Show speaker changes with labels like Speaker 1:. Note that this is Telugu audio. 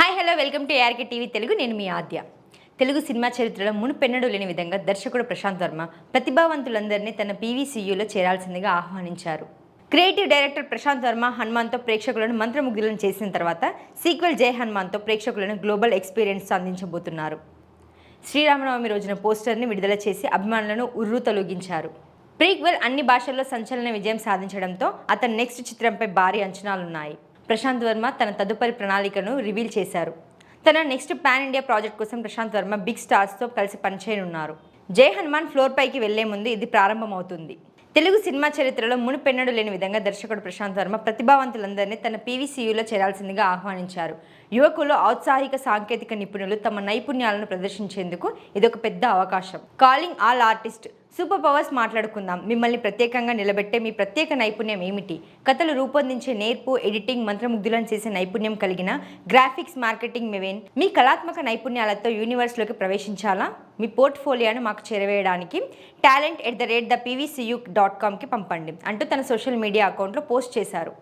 Speaker 1: Hi hello welcome to ARK TV Telugu నేను మీ ఆద్య. తెలుగు సినిమా చరిత్రలో మునుపెన్నడూ లేని విధంగా దర్శకుడు ప్రశాంత్ వర్మ ప్రతిభావంతులందరినీ తన పీవీసీయూలో చేరాల్సిందిగా ఆహ్వానించారు. క్రియేటివ్ డైరెక్టర్ ప్రశాంత్ వర్మ హనుమాన్తో ప్రేక్షకులను మంత్రముగ్ధులను చేసిన తర్వాత సీక్వెల్ జై హనుమాన్తో ప్రేక్షకులను గ్లోబల్ ఎక్స్పీరియన్స్ అందించబోతున్నారు. శ్రీరామనవమి రోజున పోస్టర్ని విడుదల చేసి అభిమానులను ఉర్రు తొలగించారు. ప్రీక్వెల్ అన్ని భాషల్లో సంచలన విజయం సాధించడంతో అతని నెక్స్ట్ చిత్రంపై భారీ అంచనాలున్నాయి. ప్రశాంత్ వర్మ తన తదుపరి ప్రణాళికను రివీల్ చేశారు. తన నెక్స్ట్ పాన్ ఇండియా ప్రాజెక్ట్ కోసం ప్రశాంత్ వర్మ బిగ్ స్టార్స్తో కలిసి పనిచేయనున్నారు. జై హనుమాన్ ఫ్లోర్ పైకి వెళ్ళే ముందు ఇది ప్రారంభమవుతుంది. తెలుగు సినిమా చరిత్రలో మునుపెన్నడు లేని విధంగా దర్శకుడు ప్రశాంత్ వర్మ ప్రతిభావంతులందరినీ తన పీవీసీయూలో చేరాల్సిందిగా ఆహ్వానించారు. యువకులు ఔత్సాహిక సాంకేతిక నిపుణులు తమ నైపుణ్యాలను ప్రదర్శించేందుకు ఇదొక పెద్ద అవకాశం. Calling all artist super powers మాట్లాడుకుందాం. మిమ్మల్ని ప్రత్యేకంగా నిలబెట్టే మీ ప్రత్యేక నైపుణ్యం ఏమిటి? కథలు రూపొందించే నేర్పు ఎడిటింగ్ మంత్రముగ్ధులను చేసే నైపుణ్యం కలిగిన గ్రాఫిక్స్ మార్కెటింగ్ మెవెన్ మీ కళాత్మక నైపుణ్యాలతో యూనివర్స్లోకి ప్రవేశించాలా? మీ పోర్ట్ఫోలియోను మాకు చేరవేయడానికి talent at the rate the PVCU dot కామ్కి పంపండి అంటూ తన సోషల్ మీడియా అకౌంట్లో పోస్ట్ చేశారు.